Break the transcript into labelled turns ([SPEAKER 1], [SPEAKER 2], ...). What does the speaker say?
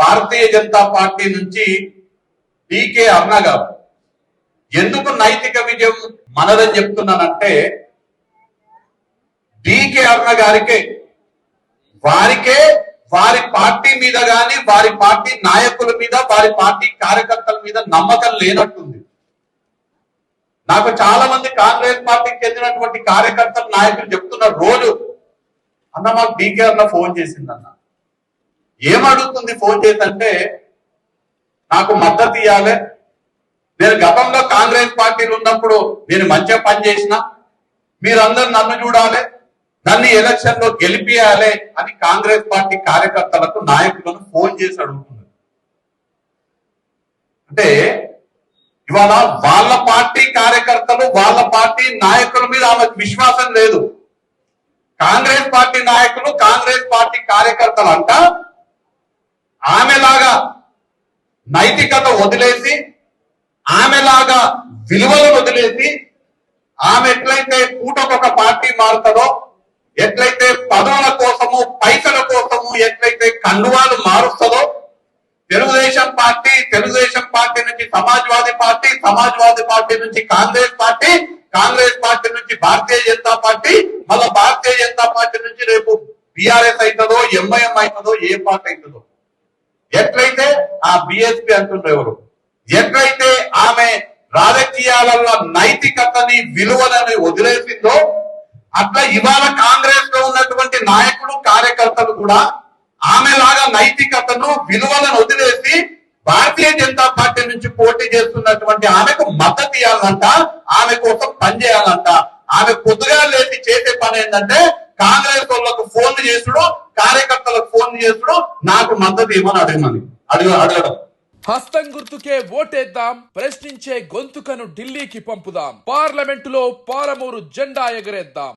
[SPEAKER 1] భారతీయ Janata party నుంచి డికే అరుణ గారు ఎందుకు నైతిక విజయం మనదని చెప్తున్నానంటే డికే అరుణ గారికే వారికే వారి పార్టీ మీద గాని వారి పార్టీ నాయకుల మీద వారి పార్టీ కార్యకర్తల మీద నమ్మకం లేనట్టుంది. నాకు చాలా మంది కాంగ్రెస్ పార్టీకి చెందినటువంటి కార్యకర్తలు నాయకులు చెప్తున్నారు రోజు అన్న మాకు డీకే అన్న ఫోన్ చేసిందన్న. ఏమడుగుతుంది ఫోన్ చేసి అంటే నాకు మద్దతు ఇవ్వాలి నేను గతంలో కాంగ్రెస్ పార్టీలు ఉన్నప్పుడు నేను మంచిగా పనిచేసిన మీరందరూ నన్ను చూడాలి. నన్ను ఎలక్షన్లో గెలిపియాలి అని కాంగ్రెస్ పార్టీ కార్యకర్తలకు నాయకులను ఫోన్ చేసి అడుగుతుంది అంటే ఇవాళ వాళ్ళ పార్టీ కార్యకర్తలు వాళ్ళ పార్టీ నాయకుల మీద ఆమెకు విశ్వాసం లేదు. కాంగ్రెస్ పార్టీ నాయకులు కాంగ్రెస్ పార్టీ కార్యకర్తలు అంట ఆమెలాగా నైతికత వదిలేసి ఆమెలాగా విలువలు వదిలేసి ఆమె ఎట్లయితే పూటకొక పార్టీ మారుతుందో ఎట్లయితే పదవుల కోసము పైసల కోసము ఎట్లయితే కండువాలు మారుస్తుందో తెలుగుదేశం పార్టీ తెలుగుదేశం పార్టీ నుంచి సమాజ్వాదీ పార్టీ సమాజ్వాదీ పార్టీ నుంచి కాంగ్రెస్ పార్టీ కాంగ్రెస్ పార్టీ నుంచి భారతీయ జనతా పార్టీ మళ్ళా భారతీయ జనతా పార్టీ నుంచి రేపు బీఆర్ఎస్ అవుతుందో ఎంఐఎం అవుతుందో ఏ పార్టీ అవుతుందో ఎట్లయితే ఆ బిఎస్పి అంటున్నారు ఎవరు? ఎట్లయితే ఆమె రాజకీయాలలో నైతికతని విలువలని వదిలేసిందో అట్లా ఇవాళ కాంగ్రెస్లో ఉన్నటువంటి నాయకులు కార్యకర్తలు కూడా ఆమె లాగా నైతికతను విలువలను వదిలేసి భారతీయ జనతా పార్టీ నుంచి పోటీ చేస్తున్నటువంటి ఆమెకు మద్దతు ఇవ్వాలంట ఆమె కోసం పనిచేయాలంట ఆమె పొద్దుగా లేచి చేసే పని ఏంటంటే కాంగ్రెస్ వాళ్ళకు ఫోన్ చేసుడు కార్యకర్తలకు ఫోన్ చేసుడు నాకు మద్దతు ఇవ్వని అడగమని అడుగు అడగడం.
[SPEAKER 2] హస్తం గుర్తుకే ఓటేద్దాం ప్రశ్నించే గొంతుకను ఢిల్లీకి పంపుదాం. పార్లమెంటులో పాలమూరు జెండా ఎగరేద్దాం.